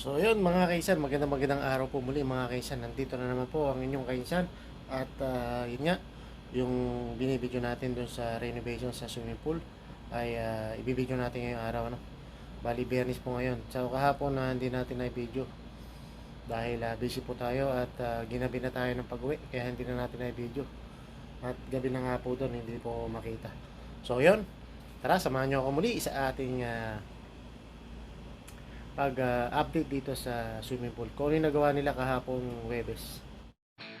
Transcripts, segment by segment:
So yun mga kaisan, magandang magandang araw po muli mga kaisan. Nandito na naman po ang inyong kaisan. At ah, yun nga, yung binibideo natin dun sa renovation sa swimming pool ay ah, ibibideo natin ngayong araw. Ano? Bali, Bernis po ngayon. So kahapon na hindi natin na video dahil ah, busy po tayo at ah, ginabi na tayo ng pag-uwi kaya hindi na natin na video. At gabi na nga po doon, hindi po makita. So yun, tara samahan nyo ako muli sa ating ah, pag-update dito sa swimming pool. Kung ano nagawa nila kahapong Webes.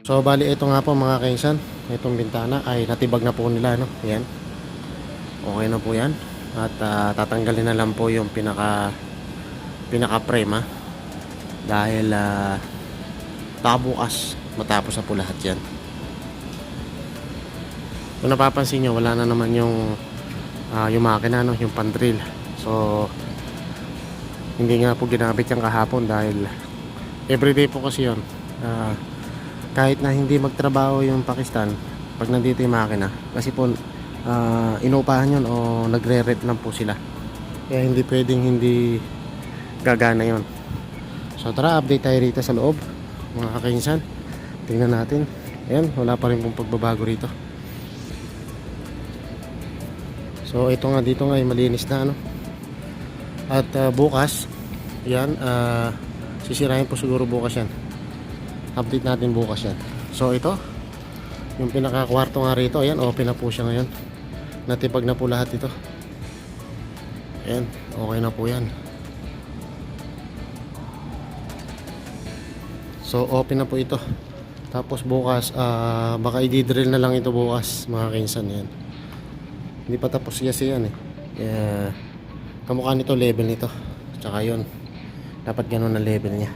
So, bali ito nga po mga kainsan. Itong bintana ay natibag na po nila. No? Yan. Okay na po yan. At ah, tatanggalin na lang po yung pinaka pinaka frame ha. Dahil uh, bukas matapos na po lahat yan. Kung napapansin nyo, wala na naman yung ah, yung makina, no? yung pandrill. So, hindi nga po ginamit yung kahapon dahil everyday po kasi yun. Ah, kahit na hindi magtrabaho yung Pakistan pag nandito yung makina kasi po ah, inupahan yun o nagre-rent lang po sila. Kaya hindi pwedeng hindi gagana yon so tara update tayo rito sa loob mga kakainsan tingnan natin. Ayan wala pa rin pong pagbabago rito. So ito nga dito nga malinis na ano at ah, bukas, yan, ah, sisirahin po siguro bukas yan. Update natin bukas yan. So ito, yung pinaka-kwarto nga rito, ayan, open na po siya ngayon. Natipag na po lahat ito. Ayan, okay na po yan. So open na po ito. Tapos bukas, ah, baka i-drill na lang ito bukas, mga kinsan yan. Hindi pa tapos kasi yan eh. Kaya, kamukha nito level nito. Tsaka yun dapat ganun ang level niya.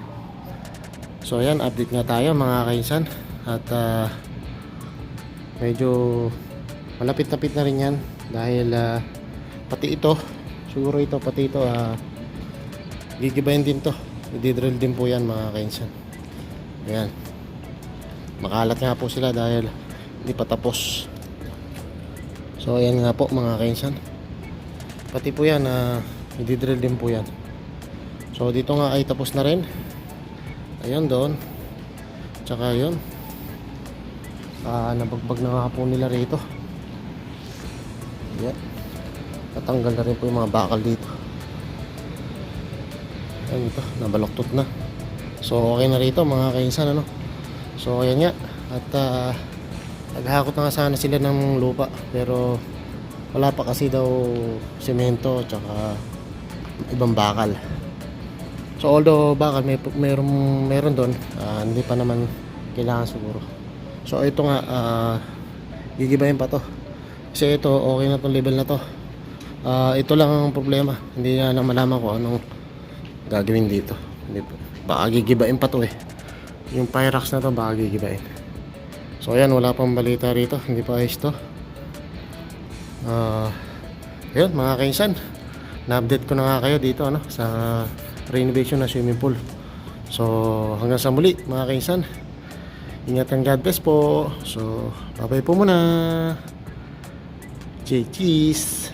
So ayan update nga tayo mga kainsan. At ah, medyo malapit-lapit na rin yan. Dahil ah, pati ito siguro ito pati ito ah, gigibayin din to. I-drill din po yan mga kainsan. Ayan. Makalat nga po sila dahil hindi pa tapos. So ayan nga po mga kainsan Pati po yan, uh, i-drill din po yan. So dito nga ay tapos na rin. Ayun doon. Tsaka yun. Ah, nabagbag na nga po nila rito. Yan. Tatanggal na rin po yung mga bakal dito. Ayun ito, nabaloktot na. So okay na rito mga kainsan ano. So ayan nga. At ah, naghakot na nga sana sila ng lupa. Pero wala pa kasi daw semento tsaka ibang bakal. So although bakal may meron meron doon ah, hindi pa naman kailangan siguro. So ito nga uh, gigibayin pa to. Kasi ito okay na tong level na to. Ah, ito lang ang problema. Hindi na na malaman ko anong gagawin dito. Hindi pa baka gigibain pa to eh. Yung pyrax na to baka gigibain so ayan wala pang balita rito. Hindi pa ayos to Ah, yun mga kainsan na-update ko na nga kayo dito ano, sa renovation ng swimming pool. So hanggang sa muli mga kainsan ingat and God bless po. So bye bye po muna. Cheese